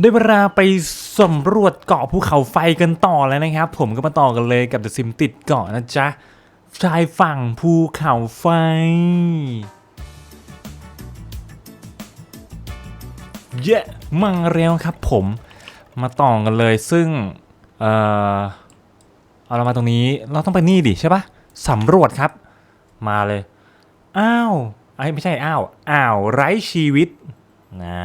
ได้เวลาไปสำรวจเกาะภูเขาไฟกันต่อแล้วนะครับ ผมก็มาต่อกันเลยกับ The Sim ติดเกาะนะจ๊ะชายฝั่งภูเขาไฟ เย้มาแล้วครับผมมาต่อกันเลยซึ่ง เออเอาเรามาตรงนี้เราต้องไปนี่ดิใช่ปะสำรวจครับ มาเลย อ้าวไอ้ไม่ใช่อ้าวอ้าวไร้ชีวิตนะ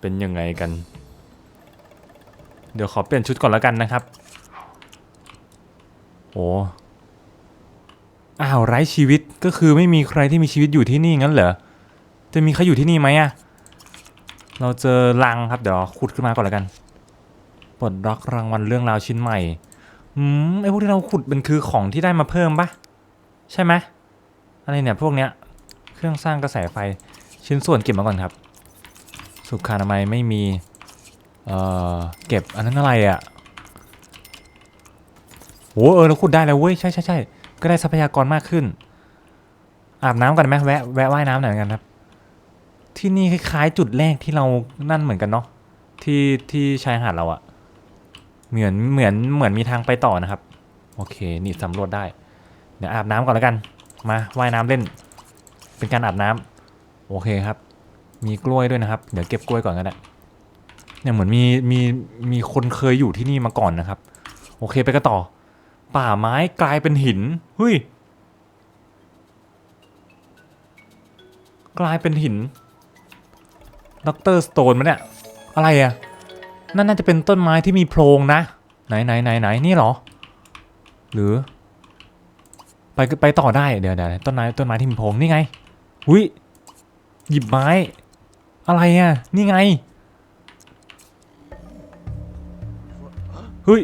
เป็นยังไงกัน เดี๋ยวขอเปลี่ยนชุดก่อนแล้วกันนะครับ โอ้อ้าวไร้ชีวิตก็คือไม่มีใครที่มีชีวิตอยู่ที่นี่งั้นเหรอ จะมีใครอยู่ที่นี่ไหมอะเราเจอรังครับเดี๋ยวขุดขึ้นมาก่อนแล้วกันปลดล็อกรางวัลเรื่องราวชิ้นใหม่ อืมไอพวกที่เราขุดมันคือของที่ได้มาเพิ่มปะใช่ไหมอะไรเนี่ยพวกเนี้ย เครื่องสร้างกระแสไฟชิ้นส่วนเก็บมาก่อนครับ สุขานามัยไม่มี เอ่อ เก็บอันนั้นอะไรอะ่ะโอ้เออเราขุดได้แล้วเว้ย ใช่ใช่ใช่ก็ได้ทรัพยากรมากขึ้น อาบน้ำกันไหมแวะแวะว่ายน้ำหน่อยกันครับ ที่นี่คล้ายๆ จุดแรกที่เรานั่นเหมือนกันเนาะที่ที่ชายหาดเราอะเหมือนเหมือนเหมือนมีทางไปต่อนะครับ โอเค นี่สำรวจได้ เดี๋ยวอาบน้ำก่อนแล้วกัน มาว่ายน้ำเล่น เป็นการอาบน้ำโอเคครับ มีกล้วยด้วยนะครับ เดี๋ยวเก็บกล้วยก่อนก็ได้เนี่ยเหมือนมีมีมีคนเคยอยู่ที่นี่มาก่อนนะครับ โอเคไปกันต่อ ป่าไม้กลายเป็นหินเฮ้ยกลายเป็นหินด็อกเตอร์สโตนมันเนี่ยอะไรอะนั่นน่าจะเป็นต้นไม้ที่มีโพรงนะ ไหนไหนไหนไหนนี่เหรอ หรือ ไปไปต่อได้เดี๋ยวเดี๋ยวต้นไม้ต้นไม้ที่มีโพรงนี่ไงหุยหยิบไม้ อะไรอะ นี่ไง เฮ้ย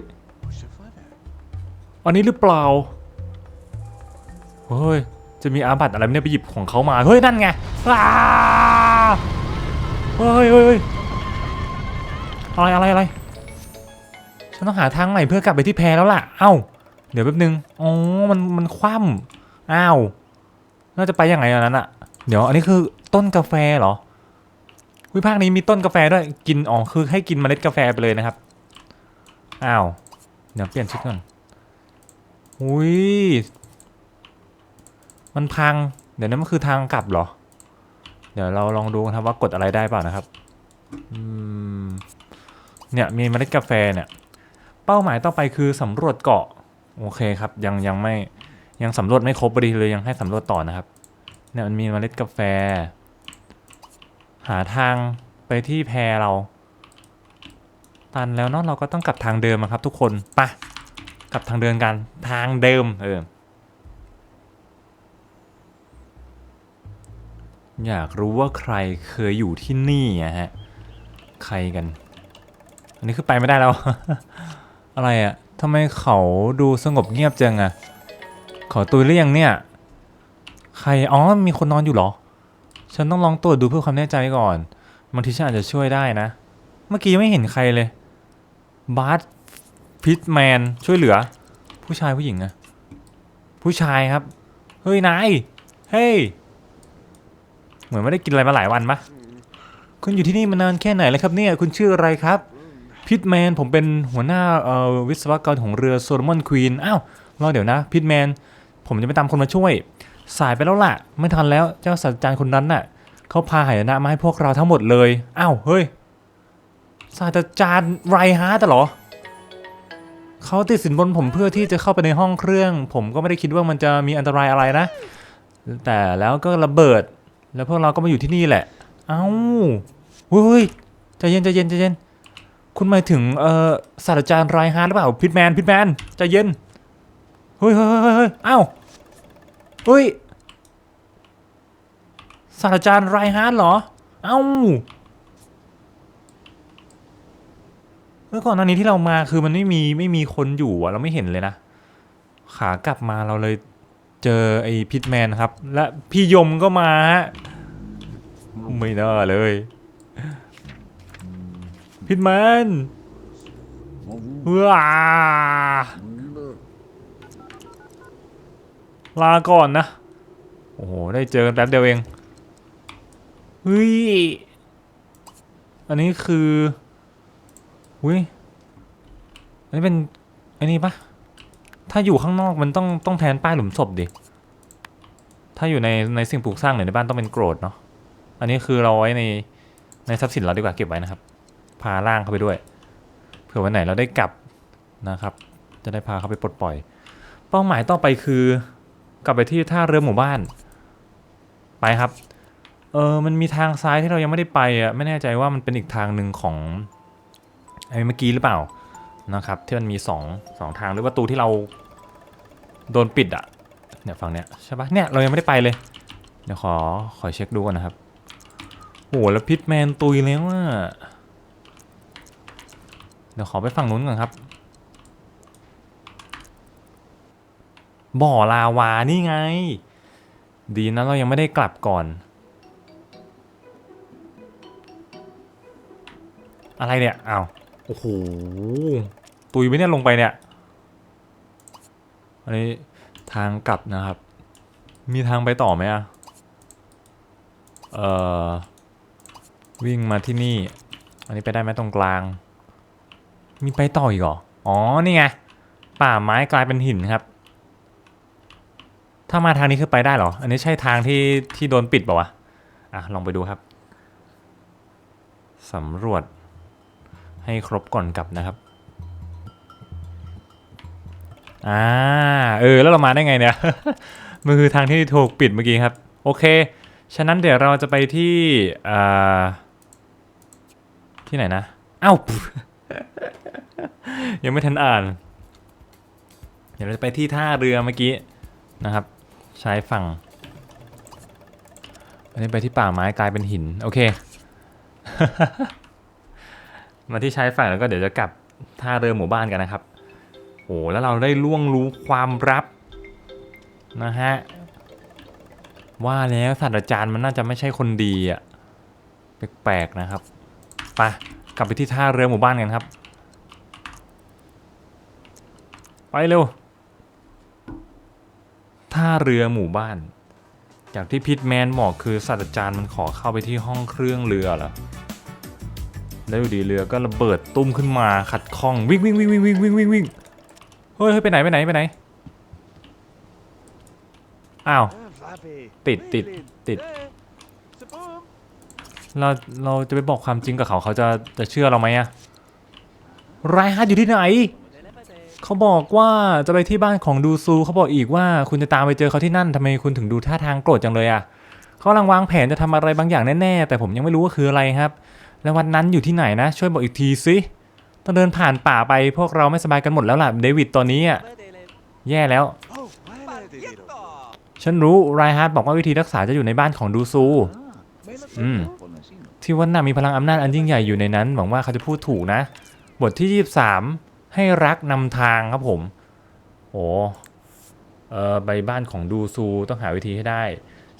อันนี้หรือเปล่า เฮ้ย จะมีอาบัตอะไรเนี่ยไปหยิบของเขามา เฮ้ย นั่นไงอ้าเฮ้ยเฮ้ยเฮ้ยอะไรอะไรอะไร ฉันต้องหาทางใหม่เพื่อกลับไปที่แพแล้วล่ะ เอ้า เดี๋ยวแป๊บนึง อ๋อ มัน มันคว่ำอ้าว น่าจะไปยังไงอันนั้นอะเดี๋ยว อันนี้คือต้นกาแฟเหรอ วิภาคนี้มีต้นกาแฟด้วยกินอ๋อคือให้กินเมล็ดกาแฟไปเลยนะครับอ้าวเดี๋ยวเปลี่ยนชุดก่อนอุ้ยมันพัง เดี๋ยวนั้นมันคือทางกลับเหรอ เดี๋ยวเราลองดูนะครับว่ากดอะไรได้เปล่านะครับอืมเนี่ยมีเมล็ดกาแฟเนี่ยเป้าหมายต่อไปคือสำรวจเกาะโอเคครับยังยังไม่ยังสำรวจไม่ครบพอดีเลยยังให้สำรวจต่อนะครับเนี่ยมันมีเมล็ดกาแฟ หาทางไปที่แพเรา ตันแล้วเนาะเราก็ต้องกลับทางเดิมอะครับ ทุกคนไปะกลับทางเดินกันทางเดิมเอออยากรู้ว่าใครเคยอยู่ที่นี่อะฮะ ใครกัน อันนี้คือไปไม่ได้แล้ว อะไรอะทำไมเขาดูสงบเงียบจังอะเขาตุยหรือยังเนี่ย ใคร อ๋อ มีคนนอนอยู่เหรอ ฉันต้องลองตรวจดูเพื่อความแน่ใจก่อนบางทีฉันอาจจะช่วยได้นะ เมื่อกี้ยังไม่เห็นใครเลย บาร์พิทแมนช่วยเหลือ ผู้ชายผู้หญิงอะผู้ชายครับ เฮ้ย นาย เฮ้ย เหมือนไม่ได้กินอะไรมาหลายวันปะคุณอยู่ที่นี่มานานแค่ไหนแล้วครับเนี่ย คุณชื่ออะไรครับพิทแมนผมเป็นหัวหน้าวิศวกรของเรือโซโลมอนควีน อ้าวรอเดี๋ยวนะพิทแมนผมจะไปตามคนมาช่วย สายไปแล้วล่ะ ไม่ทันแล้วเจ้าศาสตราจารย์คนนั้นน่ะเขาพาหายนะมาให้พวกเราทั้งหมดเลยอ้าวเฮ้ยศาสตราจารย์ไรฮาร์ดเหรอเขาติดสินบนผมเพื่อที่จะเข้าไปในห้องเครื่อง ผมก็ไม่ได้คิดว่ามันจะมีอันตรายอะไรนะ แต่แล้วก็ระเบิด แล้วพวกเราก็มาอยู่ที่นี่แหละ เอ้าเฮ้ยใจเย็นใจเย็นใจเย็น คุณหมายถึงเอ่อศาสตราจารย์ไรฮาร์ดหรือเปล่าพิทแมนพิทแมนใจเย็นเฮ้ยเฮ้ยเฮ้ยเฮ้ยเอ้าเฮ้ย ศาสตราจารย์ไรฮาร์ดเหรอ เอ้า เมื่อก่อนหน้านี้ที่เรามาคือมันไม่มีไม่มีคนอยู่อะเราไม่เห็นเลยนะ ขากลับมาเราเลยเจอไอ้พิทแมนครับ และพี่ยมก็มาฮะไม่น่าเลย พิทแมนว้าลาก่อนนะ โอ้โห ได้เจอกันแป๊บเดียวเอง เฮ้ย อันนี้คืออุ้ยอันนี้เป็น อันนี้ปะถ้าอยู่ข้างนอกมันต้องต้องแทนป้ายหลุมศพดิ ถ้าอยู่ในในสิ่งปลูกสร้างหรือในบ้านต้องเป็นโกรธเนาะ อันนี้คือเราไว้ในในทรัพย์สินเราดีกว่าเก็บไว้นะครับ พาล่างเข้าไปด้วย เผื่อวันไหนเราได้กลับนะครับ จะได้พาเขาไปปลดปล่อย เป้าหมายต่อไปคือกลับไปที่ท่าเรือหมู่บ้าน ไปครับ เออมันมีทางซ้ายที่เรายังไม่ได้ไปอะไม่แน่ใจว่ามันเป็นอีกทางหนึ่งของไอ้เมื่อกี้หรือเปล่านะครับที่มันมีสองสองทางหรือประตูที่เราโดนปิดอะเนี่ยฝั่งเนี้ยใช่ปะเนี่ยเรายังไม่ได้ไปเลย เดี๋ยวขอขอเช็คดูก่อนนะครับโอ้โหแล้วพิทแมนตุยแล้วว่าเดี๋ยวขอไปฝั่งนู้นก่อนครับ บ่อลาวานี่ไง ดีนะเรายังไม่ได้กลับก่อน อะไรเนี่ยอ้าวโอ้โหตุยไปเนี่ยลงไปเนี่ยอันนี้ทางกลับนะครับ มีทางไปต่อไหมอะเอ่อวิ่งมาที่นี่ อันนี้ไปได้ไหมตรงกลาง มีไปต่ออีกเหรออ๋อนี่ไงป่าไม้กลายเป็นหินครับ ถ้ามาทางนี้คือไปได้เหรอ อันนี้ใช่ทางที่ที่โดนปิดเปล่าวะอะลองไปดูครับสำรวจ ให้ครบก่อนกลับนะครับ อ่า เออ แล้วเรามาได้ไงเนี่ย มันคือทางที่ถูกปิดเมื่อกี้ครับ โอเค ฉะนั้นเดี๋ยวเราจะไปที่อ่าที่ไหนนะ อ้าว ยังไม่ทันอ่าน เดี๋ยวเราจะไปที่ท่าเรือเมื่อกี้นะครับใช้ฝั่ง อันนี้ไปที่ป่าไม้กลายเป็นหิน โอเค มาที่ชายฝั่งแล้วก็เดี๋ยวจะกลับท่าเรือหมู่บ้านกันนะครับโอ้แล้วเราได้ล่วงรู้ความลับนะฮะว่าแล้วศาสตราจารย์มันน่าจะไม่ใช่คนดีอะแปลกๆนะครับไปกลับไปที่ท่าเรือหมู่บ้านกันครับ ไปเร็วท่าเรือหมู่บ้าน จากที่พิทแมนบอกคือศาสตราจารย์มันขอเข้าไปที่ห้องเครื่องเรือเหรอ แล้วอยู่ดีเรือก็ระเบิดตุ้มขึ้นมาขัดข้องวิ่งวิ่งวิ่งวิ่งวิ่งวิ่งวิ่งวิ่งเฮ้ยเฮ้ยไปไหนไปไหนไปไหนอ้าวติดติดติด เราเราจะไปบอกความจริงกับเขาเขาจะจะเชื่อเราไหมอะไรฮัทอยู่ที่ไหน เขาบอกว่าจะไปที่บ้านของดูซูเขาบอกอีกว่าคุณจะตามไปเจอเขาที่นั่นทำไมคุณถึงดูท่าทางโกรธจังเลยอะเขากำลังวางแผนจะทำอะไรบางอย่างแน่ๆแต่ผมยังไม่รู้ว่าคืออะไรครับ แล้ววันนั้นอยู่ที่ไหนนะ ช่วยบอกอีกทีสิต้องเดินผ่านป่าไปพวกเราไม่สบายกันหมดแล้วล่ะเดวิดตอนนี้อะแย่แล้ว ฉันรู้ไรฮาร์ดบอกว่าวิธีรักษาจะอยู่ในบ้านของดูซู Mm. ที่ว่าน่ามีพลังอำนาจอันยิ่งใหญ่อยู่ในนั้น หวังว่าเขาจะพูดถูกนะ บทที่ 23 ให้รักนำทางครับผม โอ้เออไปบ้านของดูซูต้องหาวิธีให้ได้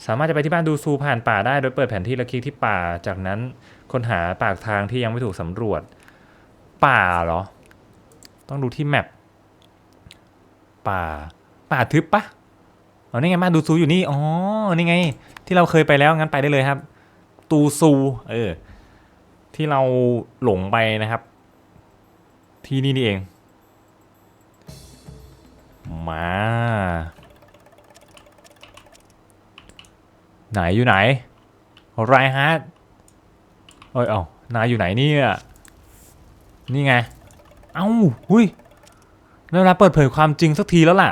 สามารถจะไปที่บ้านดูซูผ่านป่าได้โดยเปิดแผนที่แล้วคลิกที่ป่าจากนั้น ค้นหาปากทางที่ยังไม่ถูกสำรวจ ป่าเหรอ ต้องดูที่แมปป่า ป่าทึบปะเอานี่ไงบ้าดูซูอยู่นี่ อ๋อ นี่ไง ที่เราเคยไปแล้วงั้นไปได้เลยครับ ตูซู เออ ที่เราหลงไปนะครับ ที่นี่นี่เอง มา ไหนอยู่ไหนไรฮาร์ด เอ้ยเอานายอยู่ไหนเนี่ย นี่ไง เอ้าหุยเวลาเปิดเผยความจริงสักทีแล้วล่ะ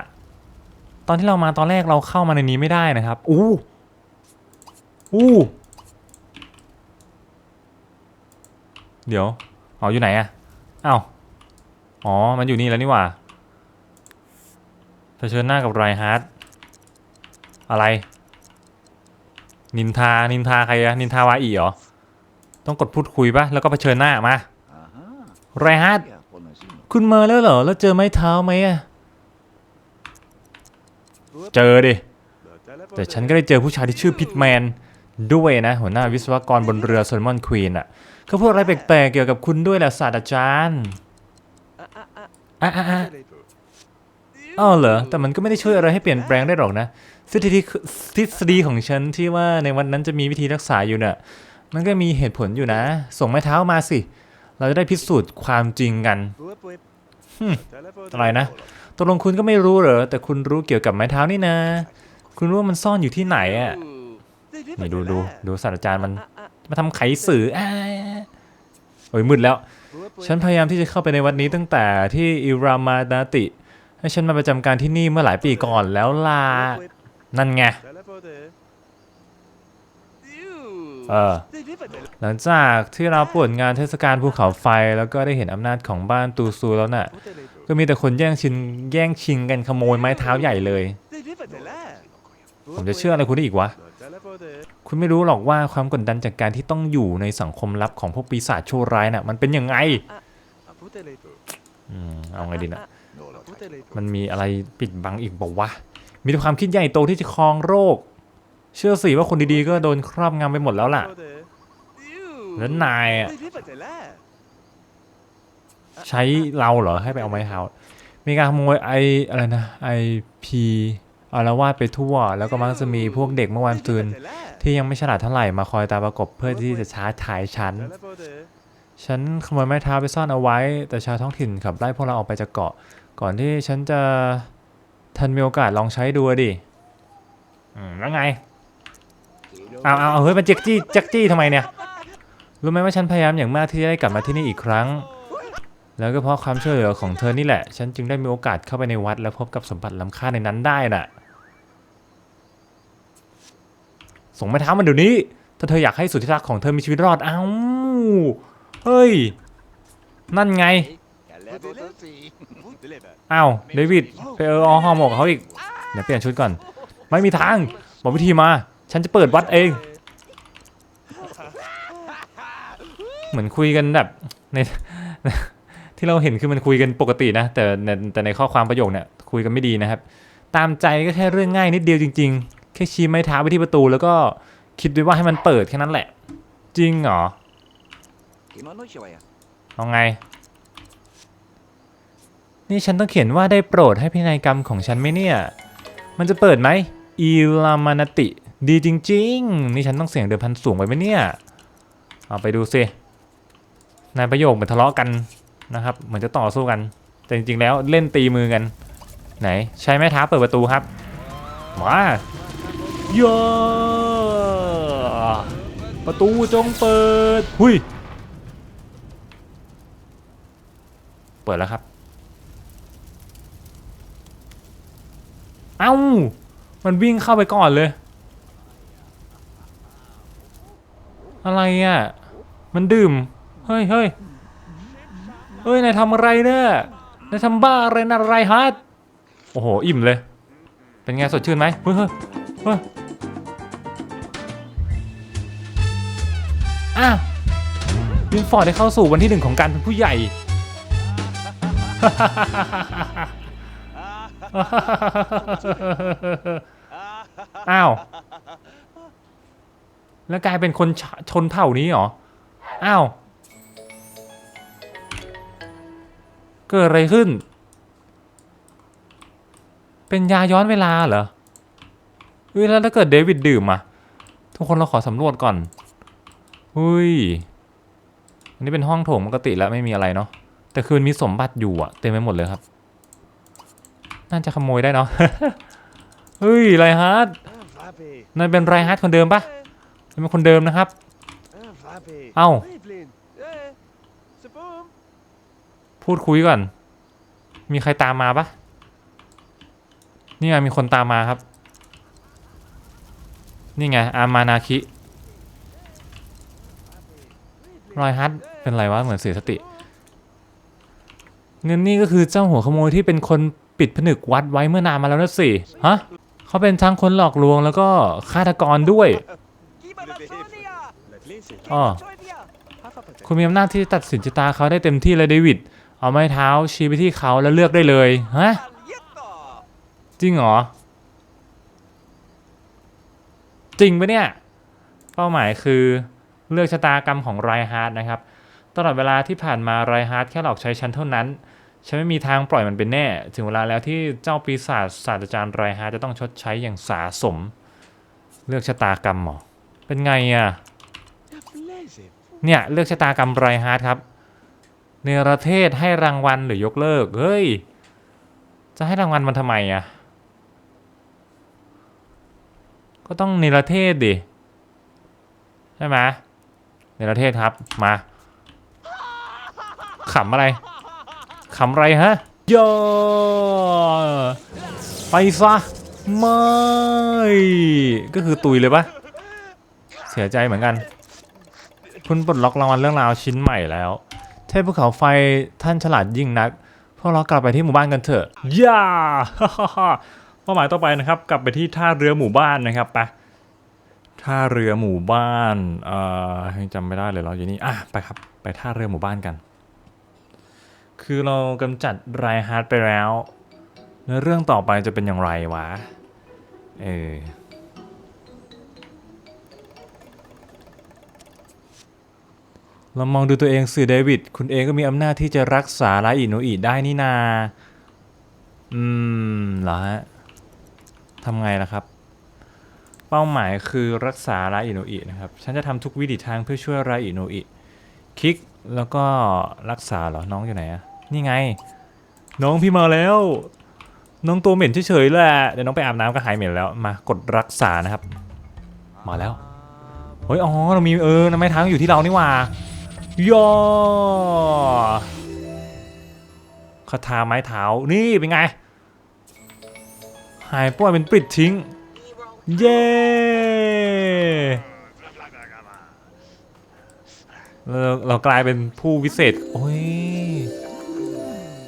ตอนที่เรามาตอนแรกเราเข้ามาในนี้ไม่ได้นะครับ อู้อู้เดี๋ยวอ๋ออยู่ไหนอะเอ้าอ๋อ มันอยู่นี่แล้วนี่หว่าเผชิญหน้ากับไรฮาร์ดอะไร นินทา นินทาใครอะนินทาวาอีเหรอ ต้องกดพูดคุยปะแล้วก็เผชิญหน้ามาไรฮาร์ดคุณมาแล้วเหรอ แล้วเจอไม้เท้าไหมอะเจอดิ แต่ฉันก็ได้เจอผู้ชายที่ชื่อพิทแมนด้วยนะ หัวหน้าวิศวกรบนเรือโซลมอนควีนอะเขาพูดอะไรแปลกๆเกี่ยวกับคุณด้วยแหละศาสตราจารย์อะอะอะอ้าวเหรอ แต่มันก็ไม่ได้ช่วยอะไรให้เปลี่ยนแปลงได้หรอกนะทฤษฎีทฤษฎีของฉันที่ว่าในวันนั้นจะมีวิธีรักษาอยู่น่ะ มันก็มีเหตุผลอยู่นะ ส่งไม้เท้ามาสิ เราจะได้พิสูจน์ความจริงกันอะไรนะตกลงคุณก็ไม่รู้เหรอ แต่คุณรู้เกี่ยวกับไม้เท้านี่นะ คุณรู้ว่ามันซ่อนอยู่ที่ไหนอะนี่ดูดูดูศาสตราจารย์มันมาทำไขสื่ออ่าโอ้ยมืดแล้ว ฉันพยายามที่จะเข้าไปในวัดนี้ตั้งแต่ที่อิรามานาติ ให้ฉันมาประจำการที่นี่เมื่อหลายปีก่อนแล้วล่ะนั่นไง เออหลังจากที่เราปวดงานเทศกาลภูเขาไฟแล้วก็ได้เห็นอำนาจของบ้านตูซูแล้วน่ะ ก็มีแต่คนแย่งชิงแย่งชิงกันขโมยไม้เท้าใหญ่เลย ผมจะเชื่ออะไรคุณได้อีกวะ คุณไม่รู้หรอกว่าความกดดันจากการที่ต้องอยู่ในสังคมลับของพวกปีศาจชั่วร้ายน่ะ มันเป็นยังไงอืมเอาไงดีนะมันมีอะไรปิดบังอีกบอกว่ามีความคิดใหญ่โตที่จะครองโรค เชื่อสิว่าคนดีๆก็โดนครอบงำไปหมดแล้วล่ะ แล้วนายอะใช้เราเหรอให้ไปเอาไม้เท้ามีการขโมยไออะไรนะไอพีอารวาสไปทั่ว แล้วก็มักจะมีพวกเด็กเมื่อวันซืนที่ยังไม่ฉลาดเท่าไหร่มาคอยตามประกบเพื่อที่จะช้าถ่ายฉัน ฉันขโมยไม้เท้าไปซ่อนเอาไว้ แต่ชาวท้องถิ่นขับไล่พวกเราออกไปจากเกาะ ก่อนที่ฉันจะทันมีโอกาสลองใช้ดูดิ อืมแล้วไง เอาเอาเอาเฮ้ยมันเจ็กจี้เจ็กจี้ทำไมเนี่ย รู้ไหมว่าฉันพยายามอย่างมากที่จะได้กลับมาที่นี่อีกครั้ง แล้วก็เพราะความช่วยเหลือของเธอนี่แหละ ฉันจึงได้มีโอกาสเข้าไปในวัด และพบกับสมบัติล้ำค่าในนั้นได้น่ะ ส่งไม้เท้ามันเดี๋ยวนี้ ถ้าเธออยากให้สุดที่รักของเธอมีชีวิตรอด เอ้า เฮ้ย นั่นไง เอ้าเดวิดไปเอออฮอร์โมกเขาอีก เดี๋ยวเปลี่ยนชุดก่อน ไม่มีทาง บอกวิธีมา ฉันจะเปิดวัดเอง เหมือนคุยกันแบบในที่เราเห็นคือมันคุยกันปกตินะ แต่แต่ในข้อความประโยคเนี่ยคุยกันไม่ดีนะครับ ตามใจก็แค่เรื่องง่ายนิดเดียวจริง ๆ แค่ชี้ไม้เท้าไปที่ประตู แล้วก็คิดด้วยว่าให้มันเปิดแค่นั้นแหละ จริงเหรอเอาไง นี่ฉันต้องเขียนว่าได้โปรดให้พินัยกรรมของฉันไหมเนี่ย มันจะเปิดไหมอีลามานติ ดีจริง ๆ นี่ฉันต้องเสียงเดิมพันสูงไปไหมเนี่ย เอาไปดูสิในประโยคเหมือนทะเลาะกันนะครับ เหมือนจะต่อสู้กัน แต่จริงๆแล้วเล่นตีมือกัน ไหน ใช้ไม้เท้าเปิดประตูครับมาโยอะประตูจงเปิด หุยเปิดแล้วครับ เอ้า มันวิ่งเข้าไปก่อนเลย อะไรอะ มันดื่ม เฮ้ยเฮ้ยเฮ้ยนายทำอะไรเนี่ยนายทำบ้าอะไรนะไรฮัทโอ้โห อิ่มเลย เป็นไงสดชื่นไหมเฮ้ยเฮ้ยอ้าววินฟอร์ดได้เข้าสู่วันที่หนึ่งของการเป็นผู้ใหญ่ อ้าว แล้วกลายเป็นคนชชนเผ่านี้เหรอ อ้าว เกิดอะไรขึ้น เป็นยาย้อนเวลาเหรอเฮ้ยแล้วถ้าเกิดเดวิดดื่มอะทุกคนเราขอสำรวจก่อนเฮ้ย อันนี้เป็นห้องโถงปกติแล้วไม่มีอะไรเนาะ แต่คือมันมีสมบัติอยู่อะเต็มไปหมดเลยครับ น่าจะขโมยได้เนาะ เฮ้ยไรฮาร์ดนายเป็นไรฮาร์ดคนเดิมปะ นายเป็นคนเดิมนะครับ เอ้า พูดคุยก่อน มีใครตามมาปะนี่ไงมีคนตามมาครับ นี่ไง อามานาคิรอยฮัทเป็นไรวะ เหมือนเสียสติเงินนี่ก็คือเจ้าหัวขโมยที่เป็นคนปิดผนึกวัดไว้เมื่อนานมาแล้วนะสิ ฮะ เขาเป็นทั้งคนหลอกลวงแล้วก็ฆาตกรด้วย อ๋อคุณมีอำนาจที่จะตัดสินชะตาเขาได้เต็มที่เลยเดวิด เอาไม้เท้าชี้ไปที่เขาแล้วเลือกได้เลยฮะจริงเหรอ จริงปะเนี่ย เป้าหมายคือเลือกชะตากรรมของไรฮาร์ดนะครับ ตลอดเวลาที่ผ่านมาไรฮาร์ดแค่หลอกใช้ฉันเท่านั้น ฉันไม่มีทางปล่อยมันเป็นแน่ ถึงเวลาแล้วที่เจ้าปีศาจศาสตราจารย์ไรฮาร์ดจะต้องชดใช้อย่างสาสม เลือกชะตากรรมหรอ เป็นไงอะเนี่ย เลือกชะตากรรมไรฮาร์ดครับ เนรเทศให้รางวัลหรือยกเลิก เฮ้ย จะให้รางวัลมันทำไมอะ ก็ต้องเนรเทศดิ ใช่ไหมเนรเทศครับ มาขำอะไรขำอะไรฮะย่อไปซะไม่ ก็คือตุยเลยปะ เสียใจเหมือนกัน คุณปลดล็อกรางวัลเรื่องราวชิ้นใหม่แล้ว เทพภูเขาไฟท่านฉลาดยิ่งนัก พวกเรากลับไปที่หมู่บ้านกันเถอะย่าเป้าหมายต่อไปนะครับ กลับไปที่ท่าเรือหมู่บ้านนะครับไปท่าเรือหมู่บ้านเอ่อจำไม่ได้เลยเราอยู่นี่อะไปครับ ไปท่าเรือหมู่บ้านกัน คือเรากำจัดไรฮาร์ดไปแล้วเนื้อเรื่องต่อไปจะเป็นอย่างไรวะ เออ เรามองดูตัวเองสิเดวิดคุณเองก็มีอำนาจที่จะรักษาลาอิโนอิได้นี่นา อืมเหรอฮะทำไงล่ะครับ เป้าหมายคือรักษาลาอิโนอินะครับ ฉันจะทำทุกวิถีทางเพื่อช่วยลาอิโนอิคลิกแล้วก็รักษาเหรอ น้องอยู่ไหนอะนี่ไง น้องพี่มาแล้ว น้องตัวเหม็นเฉยๆแหละเดี๋ยวน้องไปอาบน้ำก็หายเหม็นแล้วมากดรักษานะครับ มาแล้วเฮ้ยอ๋อเรามีเออน้ำไม้เท้าอยู่ที่เรานี่ว่า ย่อคาถาไม้เท้านี่เป็นไง หายป่วยเป็นปิดทิ้ง เย้เราเรากลายเป็นผู้วิเศษ โอ้ย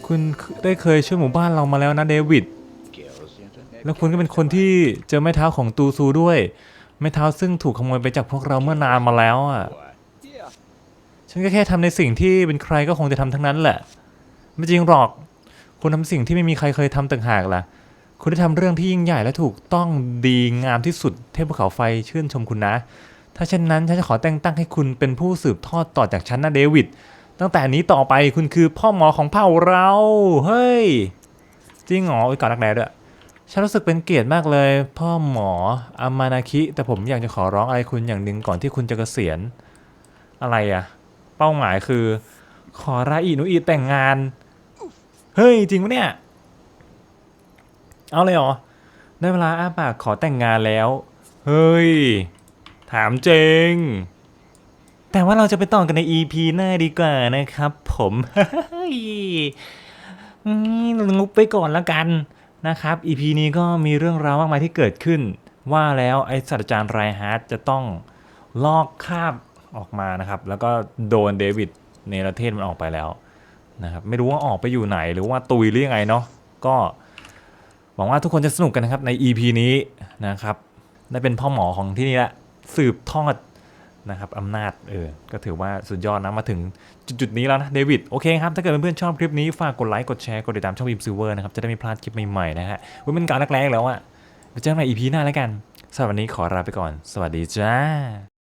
คุณได้เคยช่วยหมู่บ้านเรามาแล้วนะเดวิด แล้วคุณก็เป็นคนที่เจอไม้เท้าของตูซูด้วย ไม้เท้าซึ่งถูกขโมยไปจากพวกเราเมื่อนานมาแล้วอะ ฉันก็แค่ทำในสิ่งที่เป็นใครก็คงจะทำทั้งนั้นแหละ ไม่จริงหรอก คุณทำสิ่งที่ไม่มีใครเคยทำต่างหากล่ะ คุณได้ทำเรื่องที่ยิ่งใหญ่และถูกต้องดีงามที่สุด เทพภูเขาไฟชื่นชมคุณนะ ถ้าเช่นนั้นฉันจะขอแต่งตั้งให้คุณเป็นผู้สืบทอดต่อจากฉันนะเดวิด ตั้งแต่นี้ต่อไปคุณคือพ่อหมอของเผ่าเรา เฮ้ย จริงเหรอไอ้ยก่อนรักแร้ด้วยฉันรู้สึกเป็นเกียรติมากเลย พ่อหมออามานาคิ แต่ผมอยากจะขอร้องอะไรคุณอย่างหนึ่งก่อนที่คุณจะเกษียณอะไรอะ เป้าหมายคือ ขอราอินุอีแต่งงาน เฮ้ย จริงปะเนี่ย เอาเลยเหรอ ได้เวลาอ้าปากขอแต่งงานแล้ว เฮ้ย ถามจริงแต่ว่าเราจะไปต่อกันใน EP หน้าดีกว่านะครับผมเฮ้ยงุบไปก่อนแล้วกันนะครับ EP นี้ก็มีเรื่องราวมากมายที่เกิดขึ้น ว่าแล้วไอ้ศาสตราจารย์ไรฮาร์ดจะต้องลอกคราบ ออกมานะครับ แล้วก็โดนเดวิดเนรเทศมันออกไปแล้วนะครับไม่รู้ว่าออกไปอยู่ไหนหรือว่าตุยหรือยังไงเนาะก็หวังว่าทุกคนจะสนุกกันนะครับใน EP นี้นะครับได้เป็นพ่อหมอของที่นี่แหละสืบทอดนะครับอำนาจเออก็ถือว่าสุดยอดนะมาถึงจุดๆนี้แล้วนะเดวิดโอเคครับ ถ้าเกิดเพื่อนๆชอบคลิปนี้ ฝากกดไลค์ กดแชร์ กดติดตามช่องบิมซิเวอร์นะครับ จะได้ไม่พลาดคลิปใหม่ๆนะฮะวันเป็นการแรกๆแล้วอะไปเจอกันใหม่ EP หน้าแล้วกันสำหรับวันนี้ขอลาไปก่อน สวัสดีจ้า